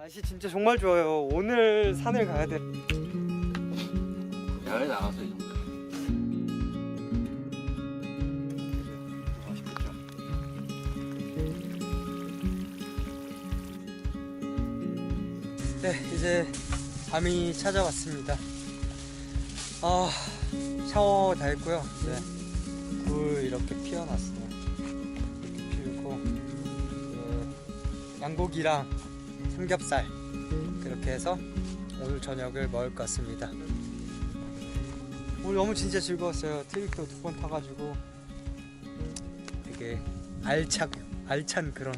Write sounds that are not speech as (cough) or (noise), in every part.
날씨 진짜 정말 좋아요. 오늘 산을 가야 돼. 야외 나가서 이 정도. 맛있겠죠? 네, 이제 밤이 찾아왔습니다. 아, 샤워 다 했고요. 네, 불 이렇게 피워놨어요. 이렇게 피우고 그 양고기랑 삼겹살 그렇게 해서 오늘 저녁을 먹을 것 같습니다. 오늘 너무 진짜 즐거웠어요. 트릭도 두 번 타가지고 되게 알찬 알찬 그런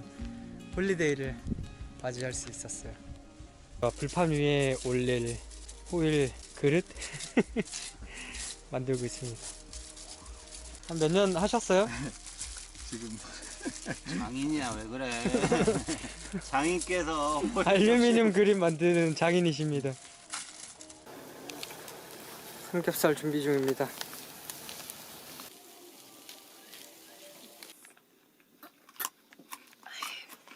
홀리데이를 맞이할 수 있었어요. 어, 불판 위에 올릴 호일 그릇 (laughs) 만들고 있습니다. 한 몇 년 하셨어요? (laughs) 지금 장인이야 왜 그래? (laughs) 장인께서 알루미늄 그림 만드는 장인이십니다. 삼겹살 준비 중입니다.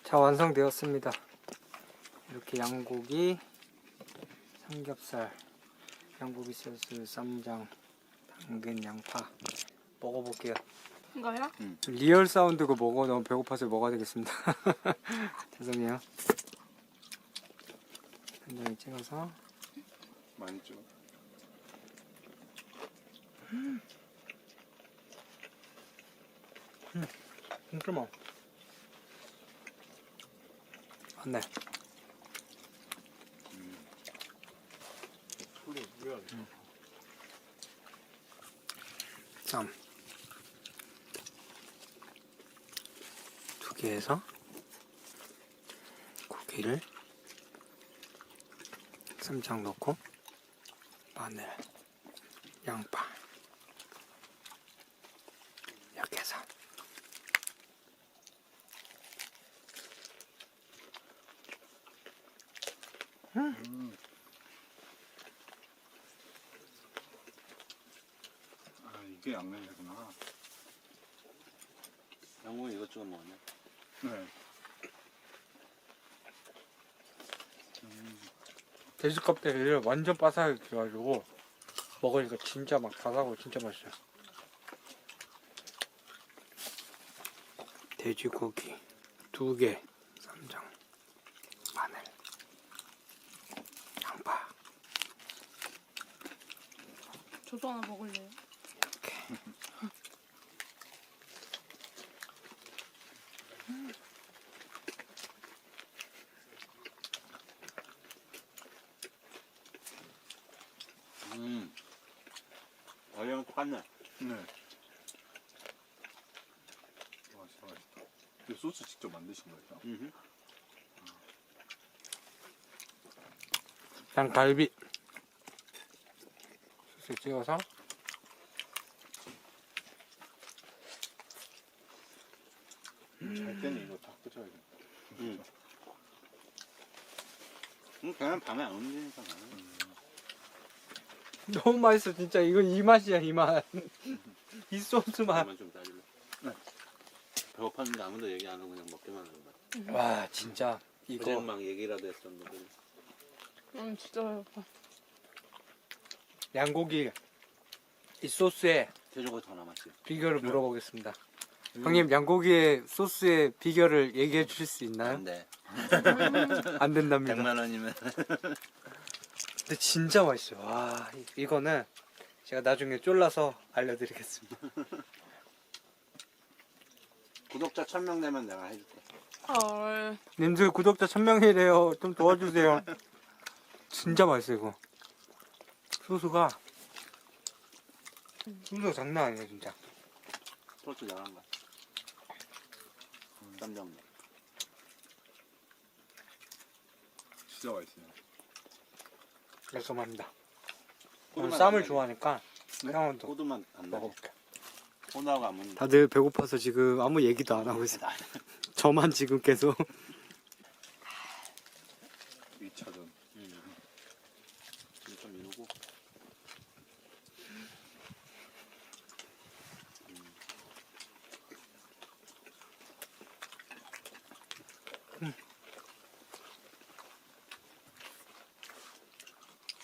자 완성되었습니다. 이렇게 양고기, 삼겹살, 양고기 소스, 쌈장, 당근, 양파 먹어볼게요. 이거요? 리얼 사운드고 먹어 너무 배고파서 먹어야 되겠습니다. (laughs) 죄송해요. 한 장에 찍어서 많이 줘. 진짜 맛. 맞네. 소리 두 개에서 고기를 쌈장 넣고 마늘, 양파 이렇게 해서 아 이게 양념이구나. 양고 이것저것 먹네. 네. 돼지 껍데기를 완전 바삭하게 구워가지고 먹으니까 진짜 막 바삭하고 진짜 맛있어요. 돼지고기 두 개, 쌈장, 마늘, 양파 저도 하나 먹을래요. 이렇게. (laughs) 음. 원래랑 똑같네. 네. 맛있다, 맛있다. 이 소스 직접 음. 양갈비 소스 찍어서 잘 때는 이거 다 끄줘야겠다. 음. 음, 그냥 밤에 안 움직이니까 나는. 너무 맛있어 진짜 이건 이 맛이야 이 맛 이 소스 맛. 좀 따질래. 네. 배고팠는데 아무도 얘기 안 하고 그냥 먹기만 하는 거야. 와 진짜 이거 막 얘기라도 했었는데. 음 진짜 배고파. 양고기 이 소스의 돼지고기 더 남았지. 비결을 물어보겠습니다. 형님 양고기의 소스의 비결을 얘기해 주실 수 있나요? 안 돼. (laughs) 안 된답니다. 100만 원이면. 근데 진짜 맛있어요. 와 이- 이거는 제가 나중에 쫄라서 알려드리겠습니다. (laughs) 구독자 1000명 되면 내가 해줄게. 헐. 님들 구독자 1000명이래요. 좀 도와주세요. 진짜 맛있어요 이거. 소스가 소스가 장난 아니에요 진짜. 소스 나간 거야. 쌈장. 진짜 맛있어요. 매콤합니다. 오늘 호두만 쌈을 안 좋아하니까 네? 또 호두만 안 먹어. 먹어볼게요. 먹는. 다들 배고파서 지금 아무 얘기도 안 하고 있어요. (laughs) 저만 지금 계속 2차전. 음. 좀 이러고.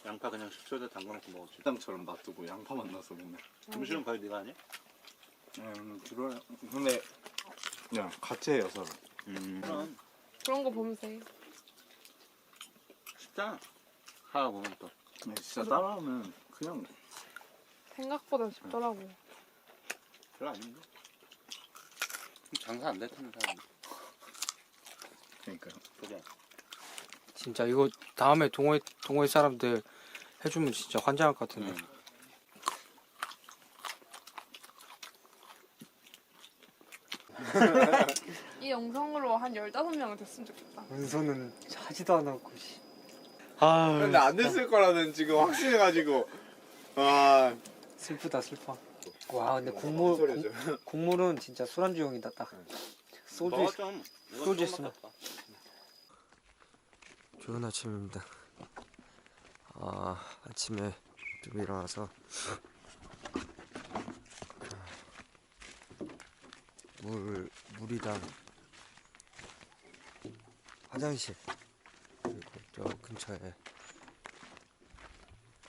양파 그냥 식초에다 담가놓고 먹었지. 식당처럼 놔두고 양파만 넣어서 맨날. 음식은 거의 네가 하냐? 음 주로 근데 그냥 같이 해요 서로. 음. 그럼 그런 거 보면서 해. 쉽잖아. 하다 보면 또. 근데 진짜 따라하면 그냥 생각보다 쉽더라고. 별로 아닌데. 장사 안될 텐데 사람. 그러니까요. 그래. 진짜 이거 다음에 동호회 동호회 사람들 해주면 진짜 환장할 것 같은데. 응. 이 영상으로 한 15명은 됐으면 좋겠다. 은서는 하지도 않았고 씨. 아 근데 안 됐을 거라는 지금 확신해가지고 아 슬프다 슬퍼. 와 근데 국물 소리죠. 국- 국물은 진짜 술안주용이다 딱. 소주 있- 좀. 소주 좀 있으면. 좋은 아침입니다. 아 아침에 좀 일어나서 물 물이랑 화장실 그리고 저 근처에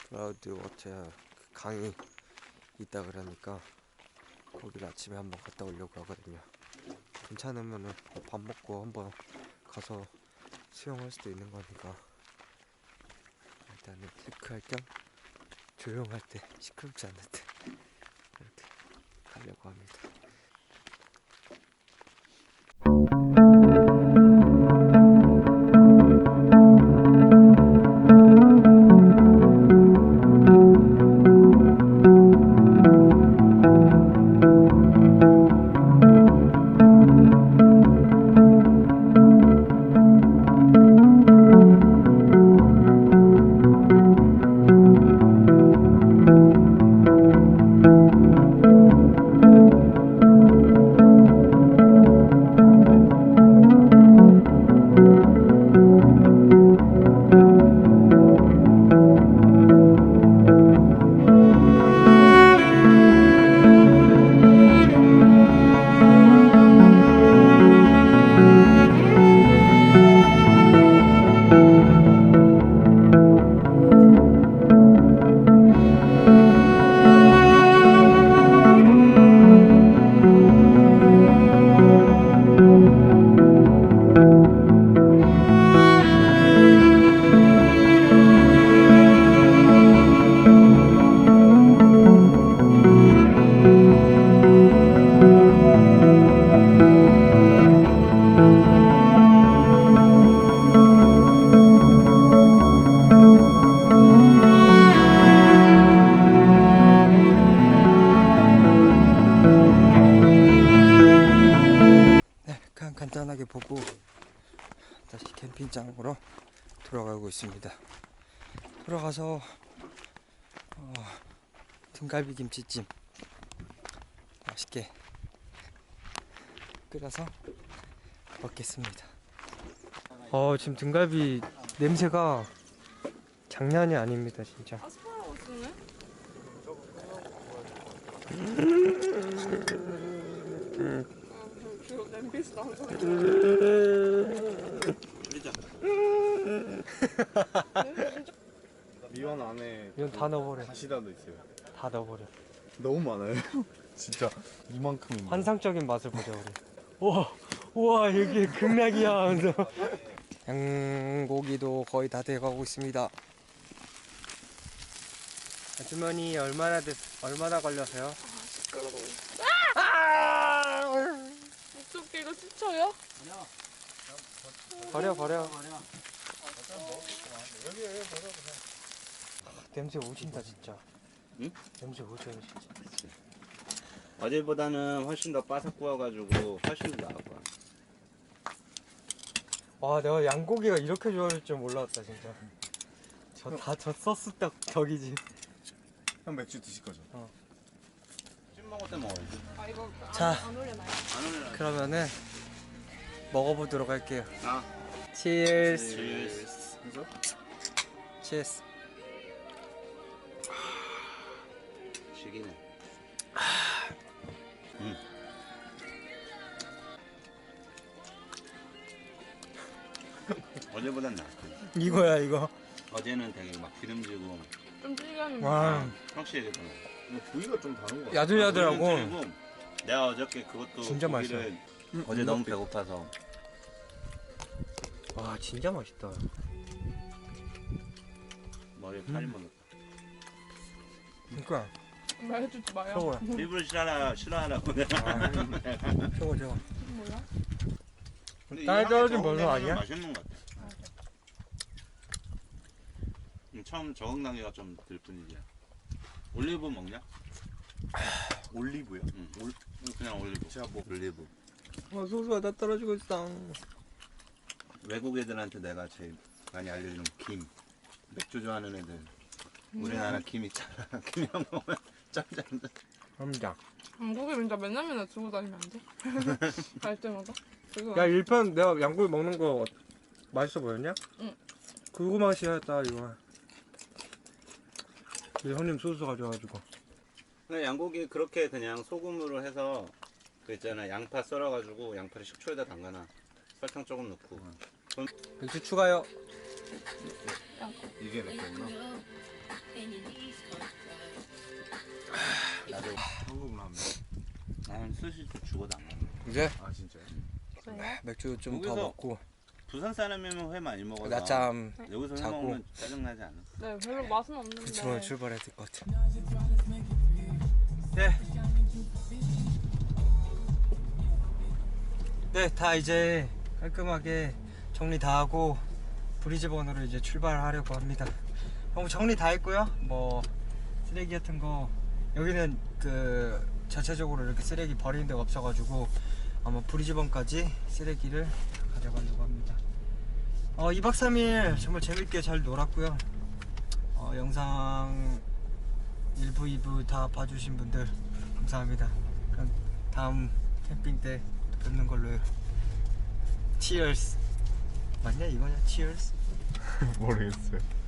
클라우드 워터 그 강이 있다 그러니까 거기를 아침에 한번 갔다 오려고 하거든요. 괜찮으면은 뭐밥 먹고 한번 가서 수영할 수도 있는 거니까 일단은 체크할 겸 조용할 때 시끄럽지 않을 때 이렇게 가려고 합니다. 보고 다시 캠핑장으로 돌아가고 있습니다. 돌아가서 어, 등갈비 김치찜 맛있게 끓여서 먹겠습니다. 어 지금 등갈비 냄새가 장난이 아닙니다 진짜. 아스파라거스네? 아, (laughs) 냄비에서 나온 소리. 미원 안에 이건 다 넣어버려. 다시다도 있어요. 다 넣어버려. 너무 많아요. (laughs) 진짜 이만큼인데. 환상적인 맛을 보자 우리. 우와, 우와 여기 극락이야. 하면서. 양고기도 거의 다 돼가고 있습니다. 아주머니 얼마나 됐, 얼마나 걸려서요? 시끄러워. 지쳐요? 버려 버려. 아, 냄새 오진다 진짜. 응? 냄새 오져요 진짜. 어제보다는 훨씬 더 바삭 구워가지고 훨씬 더 나을 거야. 와 내가 양고기가 이렇게 좋아할 줄 몰랐다 진짜. 저 다 저 소스 딱 덕이지. 형 맥주 드실 거죠? 찜 먹을 때 먹어야지. 아 자. 그러면은 먹어보도록 할게요. 아. 치얼스. 그래서 치얼스. 죽이네. 음. 어제보단 낫지. 이거야 이거. 어제는 되게 막 기름지고 좀 질겨는 와 확실히. 근데 부위가 좀 다른 거 같아. 야들야들하고 기름지고 내가 어저께 그것도 진짜 고기를 음, 어제 음, 너무 배고파서 와 진짜 맛있다 머리에 살이 음. 묻었다. 그러니까 말해주지 마요. 최고야 일부러 싫어하라 싫어하라고. 아, 최고 최고 뭐야? 근데 이 땅에 향이 떨어진 적응되면 버섯 아니야? 맛있는 것 같아. 음, 처음 적응단계가 좀 들 뿐이지. 올리브 먹냐? 올리브요? 응, 올, 그냥 올리브. 제가 뭐 올리브. 와 소스가 다 떨어지고 있어 외국 애들한테 내가 제일 많이 알려주는 김. 맥주 좋아하는 애들. 우리나라 김 있잖아. 그냥 먹으면 짭짤한데. 감자 한국에 진짜 맨날 맨날 들고 다니면 안 돼? (laughs) 갈 때마다? 지금 야 1편 내가 양고기 먹는 거 맛있어 보였냐? 응. 그거 맛이었다 이거 우리 형님 소스 가져와가지고 근데 양고기 그렇게 그냥 소금으로 해서 그 있잖아 양파 썰어가지고 양파를 식초에다 담가놔. 설탕 조금 넣고. 맥주 추가요 이게 내 거구나. 나도 한국 라면. 나는 스시 좀 죽어도 안 먹어. 이제 아 진짜요? 저요? 맥주 좀 더 여기서 먹고 부산 사람이면 회 많이 먹어서 낮잠 여기서 회 자고. 먹으면 짜증나지 않아? 네, 별로 맛은 없는데. 그쪽으로 출발해야 될 것 같아 네. 네, 다 이제 깔끔하게 정리 다 하고 브리즈번으로 이제 출발하려고 합니다. 형 정리 다 했고요. 뭐 쓰레기 같은 거 여기는 그 자체적으로 이렇게 쓰레기 버리는 데가 없어가지고 아마 브리즈번까지 쓰레기를 가져가려고 합니다. 어, 2박 3일 정말 재밌게 잘 놀았고요. 어, 영상 1부, 2부 다 봐주신 분들 감사합니다. 그럼 다음 캠핑 때 뵙는 걸로요. Cheers. 맞냐 이거냐? Cheers. (laughs) 모르겠어요.